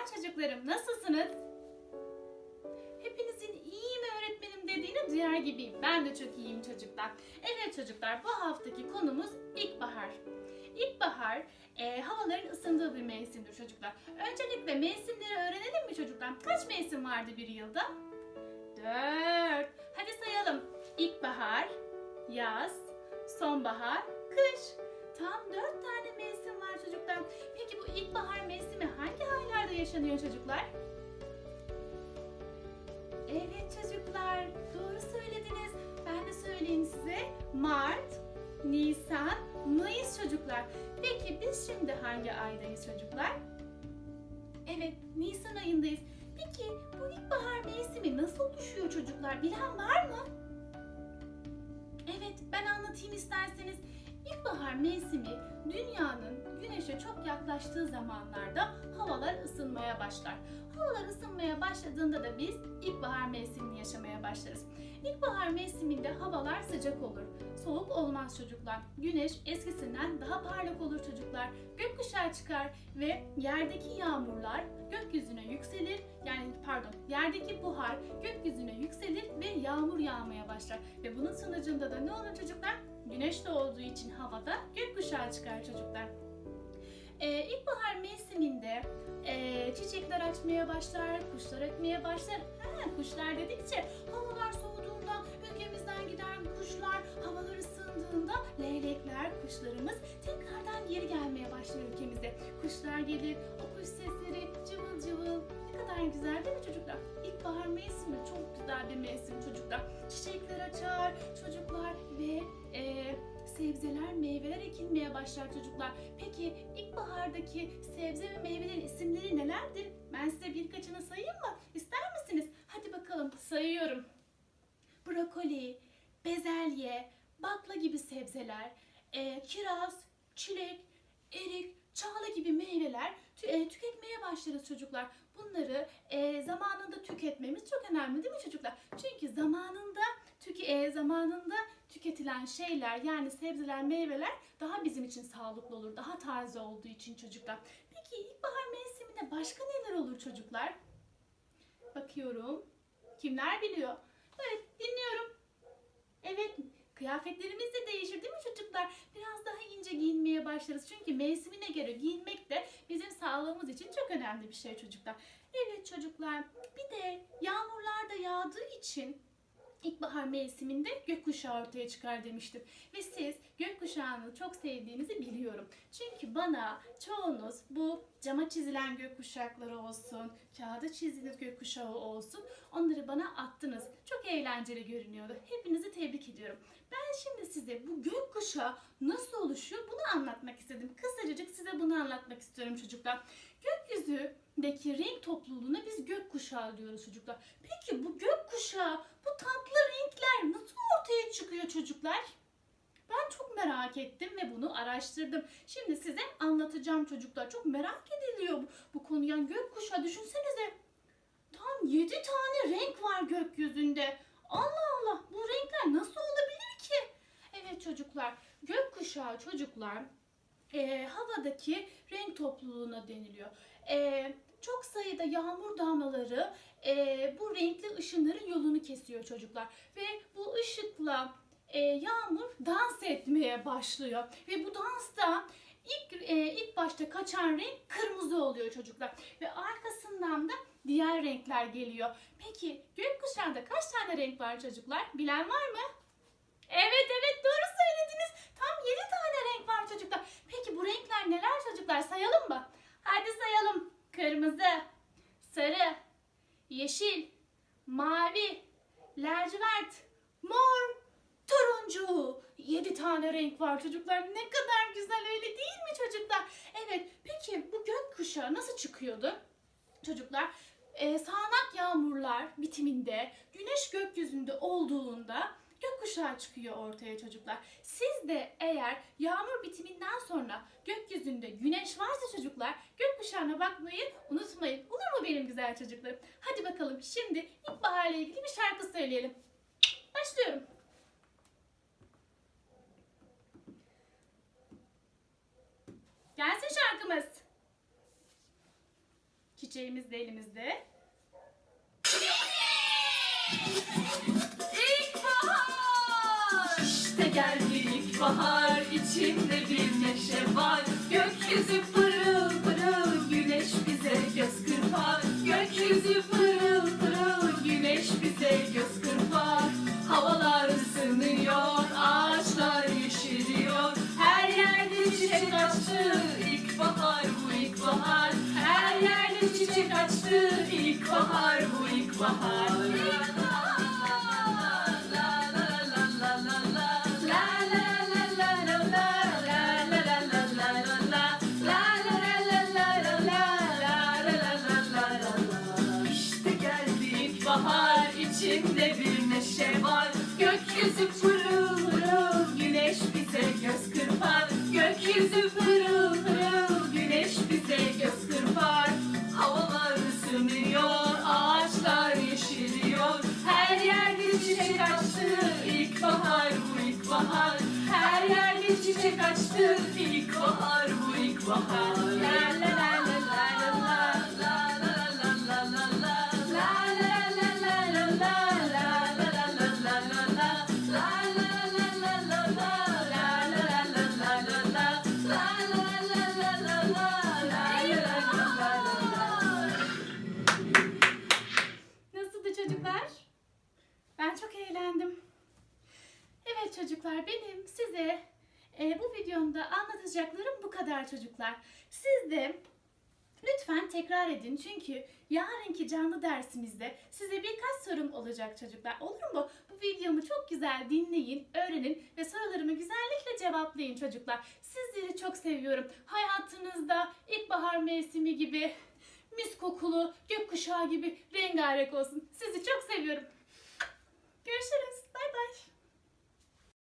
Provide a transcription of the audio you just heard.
güzel çocuklarım nasılsınız? Hepinizin iyi mi öğretmenim dediğini duyar gibiyim. Ben de çok iyiyim çocuklar. Evet çocuklar bu haftaki konumuz ilkbahar. İlkbahar e, havaların ısındığı bir mevsimdir çocuklar. Öncelikle mevsimleri öğrenelim mi çocuklar? Kaç mevsim vardı bir yılda? Dört. Hadi sayalım. İlkbahar, yaz, sonbahar, kış. Tam dört tane yaşanıyor çocuklar? Evet çocuklar, doğru söylediniz. Ben de söyleyeyim size. Mart, Nisan, Mayıs çocuklar. Peki biz şimdi hangi aydayız çocuklar? Evet, Nisan ayındayız. Peki bu ilkbahar mevsimi nasıl oluşuyor çocuklar? Bilen var mı? Evet, ben anlatayım isterseniz. İlkbahar mevsimi dünyanın güneşe çok yaklaştığı zamanlarda havalar ısınmaya başlar. Havalar ısınmaya başladığında da biz ilkbahar mevsimini yaşamaya başlarız. İlkbahar mevsiminde havalar sıcak olur. Soğuk olmaz çocuklar. Güneş eskisinden daha parlak olur çocuklar. Gökkuşağı çıkar ve yerdeki yağmurlar gökyüzüne yükselir. Yani pardon, yerdeki buhar gökyüzüne yükselir ve yağmur yağmaya başlar. Ve bunun sonucunda da ne olur çocuklar? Güneş de olduğu için havada gökkuşağı çıkar çocuklar. Ee, ilkbahar mevsiminde e, çiçekler açmaya başlar, kuşlar ötmeye başlar. Ha, kuşlar dedikçe havalar leylekler, kuşlarımız tekrardan geri gelmeye başlar ülkemize. Kuşlar gelir, o kuş sesleri cıvıl cıvıl. Ne kadar güzel değil mi çocuklar? İlkbahar mevsimi çok güzel bir mevsim çocuklar. Çiçekler açar çocuklar ve e, sebzeler, meyveler ekilmeye başlar çocuklar. Peki ilkbahardaki sebze ve meyvelerin isimleri nelerdir? Ben size birkaçını sayayım mı? İster misiniz? Hadi bakalım sayıyorum. Brokoli, bezelye, bakla gibi sebzeler, e, kiraz, çilek, erik, çağla gibi meyveler tü- e, tüketmeye başlarız çocuklar. Bunları e, zamanında tüketmemiz çok önemli değil mi çocuklar? Çünkü zamanında tüke, e, zamanında tüketilen şeyler yani sebzeler, meyveler daha bizim için sağlıklı olur. Daha taze olduğu için çocuklar. Peki ilkbahar mevsiminde başka neler olur çocuklar? Bakıyorum. Kimler biliyor? Evet dinliyorum. Evet kıyafetlerimiz de değişir değil mi çocuklar? Biraz daha ince giyinmeye başlarız. Çünkü mevsimine göre giyinmek de bizim sağlığımız için çok önemli bir şey çocuklar. Evet çocuklar bir de yağmurlar da yağdığı için İlkbahar mevsiminde gökkuşağı ortaya çıkar demiştim. Ve siz gökkuşağını çok sevdiğinizi biliyorum. Çünkü bana çoğunuz bu cama çizilen gökkuşakları olsun, kağıda çizilir gökkuşağı olsun onları bana attınız. Çok eğlenceli görünüyordu. Hepinizi tebrik ediyorum. Size bu gökkuşağı nasıl oluşuyor bunu anlatmak istedim. Kısacık size bunu anlatmak istiyorum çocuklar. Gökyüzündeki renk topluluğuna biz gökkuşağı diyoruz çocuklar. Peki bu gökkuşağı, bu tatlı renkler nasıl ortaya çıkıyor çocuklar? Ben çok merak ettim ve bunu araştırdım. Şimdi size anlatacağım çocuklar. Çok merak ediliyor bu, bu konu. Yani gökkuşağı düşünsenize. Tam 7 tane renk var gökyüzünde. Allah Allah bu renkler nasıl ki? Çocuklar gökkuşağı çocuklar e, havadaki renk topluluğuna deniliyor. E, çok sayıda yağmur damlaları e, bu renkli ışınların yolunu kesiyor çocuklar. Ve bu ışıkla e, yağmur dans etmeye başlıyor. Ve bu dansta ilk, e, ilk başta kaçan renk kırmızı oluyor çocuklar. Ve arkasından da diğer renkler geliyor. Peki gökkuşağında kaç tane renk var çocuklar? Bilen var mı? Evet evet doğru söylediniz. Tam 7 tane renk var çocuklar. Peki bu renkler neler çocuklar sayalım mı? Hadi sayalım. Kırmızı, sarı, yeşil, mavi, lacivert, mor, turuncu. 7 tane renk var çocuklar. Ne kadar güzel öyle değil mi çocuklar? Evet peki bu gökkuşağı nasıl çıkıyordu? Çocuklar e, sağanak yağmurlar bitiminde güneş gökyüzünde olduğunda gökkuşağı çıkıyor ortaya çocuklar. Siz de eğer yağmur bitiminden sonra gökyüzünde güneş varsa çocuklar gökkuşağına bakmayı unutmayın. Olur mu benim güzel çocuklarım? Hadi bakalım şimdi ilkbaharla ilgili bir şarkı söyleyelim. Başlıyorum. Gelsin şarkımız. Çiçeğimiz de elimizde. İşte geldi ilkbahar, içimde bir neşe var. Gökyüzü pırıl pırıl, güneş bize göz kırpar. Gökyüzü pırıl pırıl, güneş bize göz kırpar. Havalar ısınıyor, ağaçlar yeşeriyor. Her yerde çiçek açtı, ilkbahar bu ilkbahar. Her yerde çiçek açtı, ilkbahar bu ilkbahar. İlkbahar, içinde bir neşe var. Gökyüzü pırıl pırıl, güneş bize göz kırpar. Gökyüzü pırıl pırıl, güneş bize göz kırpar. Havalar ısınıyor, ağaçlar yeşeriyor. Her yerde çiçek açtı, ilkbahar bu ilkbahar. Her yerde çiçek açtı, ilkbahar bu ilkbahar. çocuklar benim size e, bu videomda anlatacaklarım bu kadar çocuklar. Siz de lütfen tekrar edin çünkü yarınki canlı dersimizde size birkaç sorum olacak çocuklar. Olur mu? Bu videomu çok güzel dinleyin, öğrenin ve sorularımı güzellikle cevaplayın çocuklar. Sizleri çok seviyorum. Hayatınızda ilkbahar mevsimi gibi mis kokulu, gökkuşağı gibi rengarenk olsun. Sizi çok seviyorum. Görüşürüz. Bay bay.